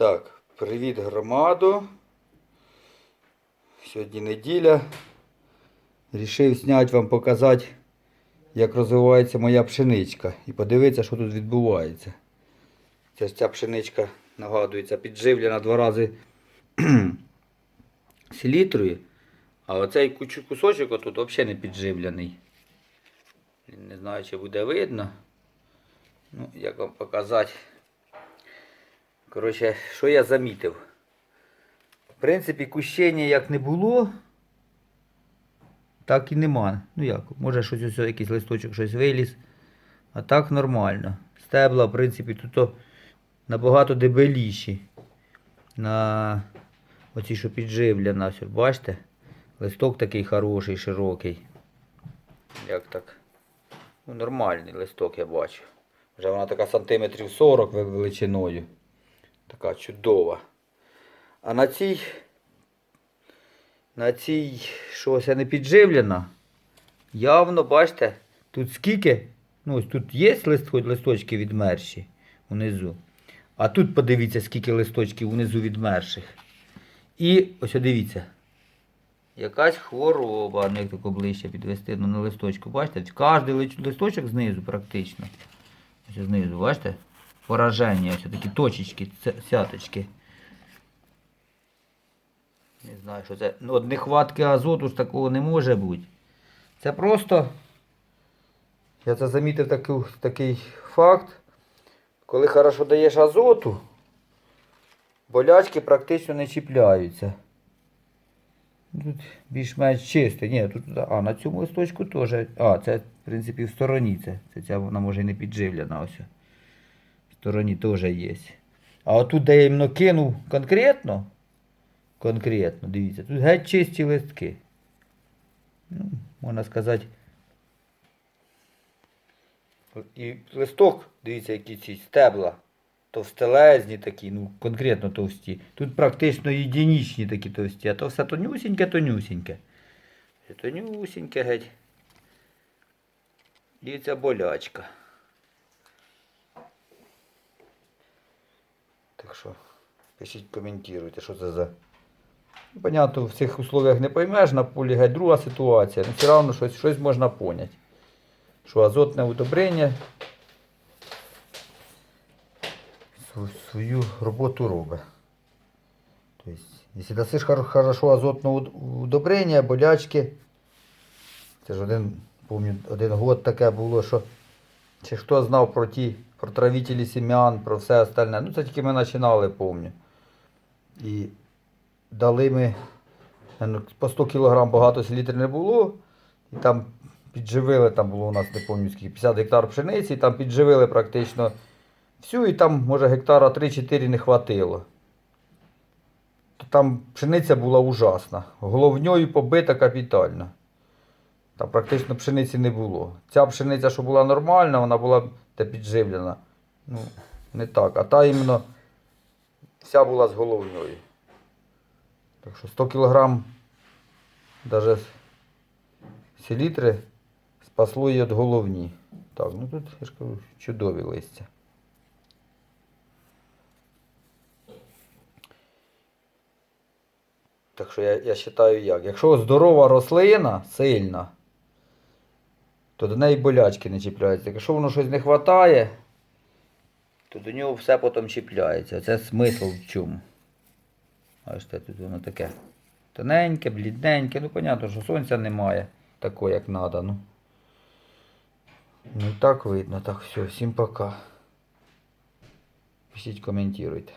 Так, привіт громаду. Сьогодні неділя. Рішив зняти вам показати, як розвивається моя пшеничка. І подивитися, що тут відбувається. Це ж ця пшеничка нагадується, підживлена два рази селітрою. А оцей кусочок отут взагалі не підживлений. Не знаю, чи буде видно. Ну, як вам показати. Коротше, що я замітив? В принципі, кущення як не було, так і нема. Ну як, може щось ось якийсь листочок щось виліз. А так нормально. Стебла, в принципі, тут набагато дебеліші. На оці, що підживлена. Ось, бачите? Листок такий хороший, широкий. Як так? Ну, нормальний листок я бачу. Вже вона така сантиметрів 40 величиною. Така чудова. А на цій, на цій, що ось не підживлена, явно, бачите, тут скільки, ну ось тут є лист, листочки відмерші внизу. А тут подивіться, скільки листочків внизу відмерших. І ось дивіться. Якась хвороба, не як тако ближче підвести ну, на листочку. Бачите, кожен листочок знизу практично. Знизу, бачите? Пораження, ось такі точечки, сяточки. Не знаю, що це. Ну, от нехватки азоту ж такого не може бути. Це просто. Я це замітив таку, такий факт. Коли хорошо даєш азоту, болячки практично не чіпляються. Тут більш-менш чисто. Ні, тут, а, на цьому листочку теж. А, це, в принципі, в стороні. Це, це ця вона може і не підживлена. Ось. Стороні теж є. А отут, де я іменно кинув конкретно, конкретно, дивіться, тут геть чисті листки. Ну, можна сказати. І листок, дивіться, які ці стебла. Товстелезні такі, ну конкретно товсті. Тут практично єдинічні такі товсті, а то все тонюсіньке, тонюсіньке. Тонюсіньке геть. Ця болячка. Так що, пишіть, коментуйте, що це за. Ну, Понятно, в цих условиях не поймеш, на полі геть друга ситуація. Ну, все одно щось, щось можна поняти. Що азотне удобрення свою роботу робить. Тобто, якщо дасиш хор- хорошо азотне удобрення, болячки. Це ж один, пам'ятаю, один год таке було, що чи хто знав про ті, про травителі сім'ян, про все остальне. Ну це тільки ми починали, пам'ятаю. І дали ми наверно, по 100 кг багато селітр не було. І там підживили, там було у нас, не пам'ятаю скільки, 50 гектар пшениці, і там підживили практично всю, і там, може, гектара 3-4 не хватило. То там пшениця була ужасна. Головньою побита капітально. Там практично пшениці не було. Ця пшениця, що була нормальна, вона була та підживлена. Ну, не так. А та іменно вся була з головньою. Так що 100 кг навіть селітри спасло її від головні. Так, ну тут я ж кажу, чудові листя. Так що я, я вважаю як. Якщо здорова рослина, сильна, то до неї болячки не чіпляються. Якщо воно щось не вистачає, то до нього все потім чіпляється. Це смисл в чому. Бачите, тут воно таке тоненьке, блідненьке. Ну, понятно, що сонця немає такого, як треба. Ну. ну так видно. Так, все, всім пока. Пишіть, коментуйте.